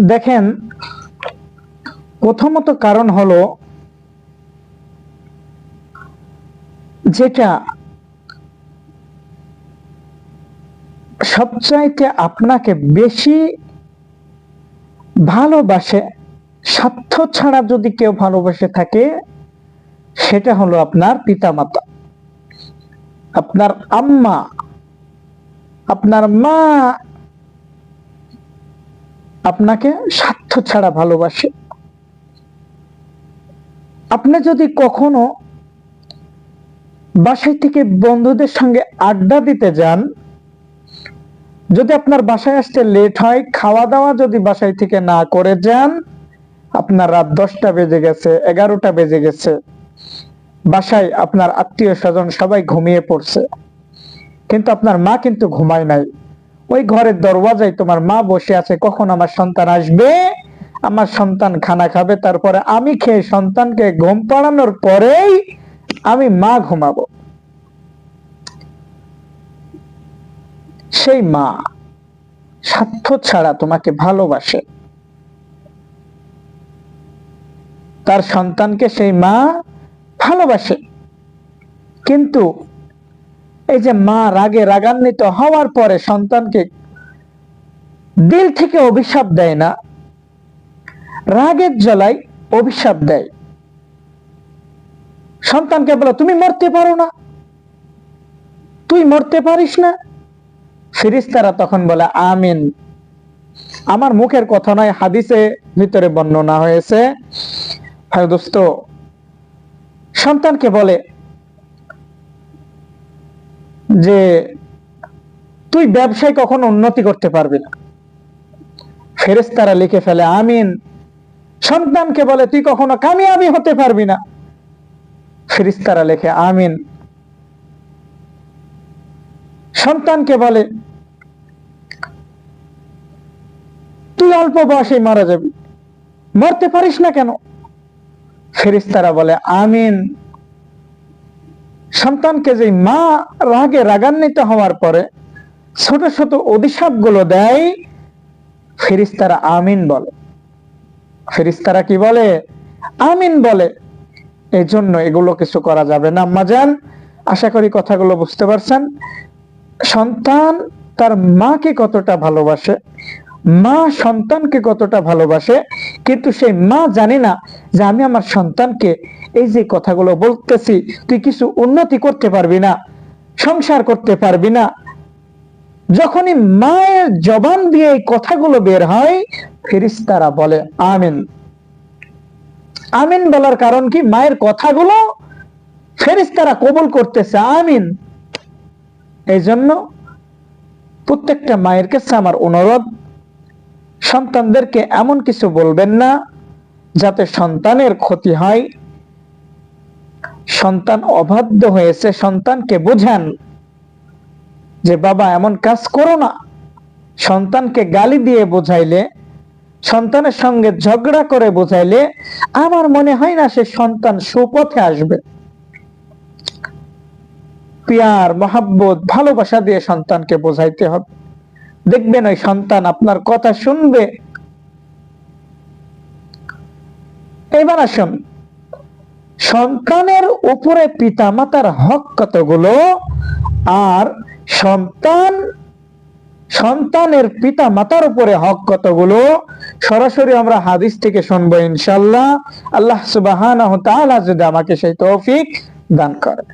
দেখেন, প্রথমত কারণ হলো যেটা সবচাইতে আপনাকে বেশি ভালোবাসে, স্বার্থ ছাড়া যদি কেউ ভালোবাসে থাকে, সেটা হলো আপনার পিতামাতা, আপনার আম্মা, আপনার মা আপনাকে স্বার্থ ছাড়া ভালোবাসে। আপনি যদি কখনো বাসায় থেকে বন্ধুদের সঙ্গে আড্ডা দিতে যান, যদি আপনার বাসায় আসতে লেট হয় খাওয়া দাওয়া যদি বাসায় থেকে না করে যান, আপনার রাত দশটা বেজে গেছে, এগারোটা বেজে গেছে, বাসায় আপনার আত্মীয় স্বজন সবাই ঘুমিয়ে পড়ছে। কিন্তু আপনার মা কিন্তু ঘুমায় নাই। ওই ঘরের দরওয়াজায় তোমার মা বসে আছে, কখন আমার সন্তান আসবে? আমার সন্তান খানা খাবে, তারপরে আমি খেয়ে সন্তানকে ঘুম পাড়ানোর পরেই আমি মা ঘুমাবো। সেই মা স্বার্থ ছাড়া তোমাকে ভালোবাসে। তার সন্তানকে সেই মা ভালোবাসে। কিন্তু এই যে মা রাগে রাগান্বিত হওয়ার পরে সন্তানকে দিল থেকে অভিশাপ দেয় না, রাগের জ্বলাই অভিশাপ দেয়। সন্তানকে বলো, তুমি মরতে পারো না। তুই মরতে পারিস না। ফিরিস্তারা তখন বলে, আমিন। আমার মুখের কথা নয়, হাদিসে ভিতরে বর্ণনা হয়েছে। হ্যাঁ সন্তানকে বলে যে তুই ব্যবসায় কখনো উন্নতি করতে পারবি না। ফেরেস্তারা লিখে ফেলে, আমিন। সন্তানকে বলে, তুই কখনো কামিয়াবি হতে পারবি না। ফেরিস্তারা লেখে, আমিন। সন্তানকে বলে, তুই অল্প বয়সে মারা যাবি, মরতে পারিস না কেন? ফেরিস্তারা বলে, আমিন। সন্তানকে যে মা রাগে রাগান্বিত হওয়ার পরে ছোট ছোট অভিশাপগুলো দেয়, ফেরিস্তারা আমিন বলে। ফেরিস্তারা কি বলে? আমিন বলে। এই জন্য এগুলো কিছু করা যাবে না। আম্মা যান আশা করি কথাগুলো বুঝতে পারছেন। সন্তান তার মাকে কতটা ভালোবাসে, মা সন্তানকে কতটা ভালোবাসে, কিন্তু সেই মা জানে না যে আমি আমার সন্তানকে এই যে কথাগুলো বলতেছি, তুই কিছু উন্নতি করতে পারবি না, সংসার করতে পারবি না। যখনই মায়ের জবান দিয়ে এই কথাগুলো বের হয়, ফেরিস্তারা বলে, আমিন। আমিন বলার কারণ কি? মায়ের কথাগুলো ফেরিস্তারা কবুল করতেছে, আমিন। এই জন্য প্রত্যেকটা মায়ের কাছে আমার অনুরোধ, সন্তানদেরকে এমন কিছু বলবেন না, যাতে সন্তানের ক্ষতি হয়। সন্তান অবাধ্য হয়েছে, সন্তানকে বোঝান যে, বাবা, এমন কাজ করো না। সন্তানকে গালি দিয়ে বোঝাইলে, সন্তানের সঙ্গে ঝগড়া করে বোঝাইলে, আমার মনে হয় না সে সন্তান সুপথে আসবে। পিয়ার, মহাব্বত, ভালোবাসা দিয়ে সন্তানকে বোঝাইতে হবে। দেখবেন ওই সন্তান আপনার কথা শুনবে। এবার আসুন সন্তানের উপরে পিতা মাতার হক কতগুলো? আর সন্তান, সন্তানের পিতা মাতার উপরে হক কতগুলো? সরাসরি আমরা হাদিস থেকে শুনব ইনশাল্লাহ আল্লাহ সুবাহ যদি আমাকে সেই তৌফিক দান করে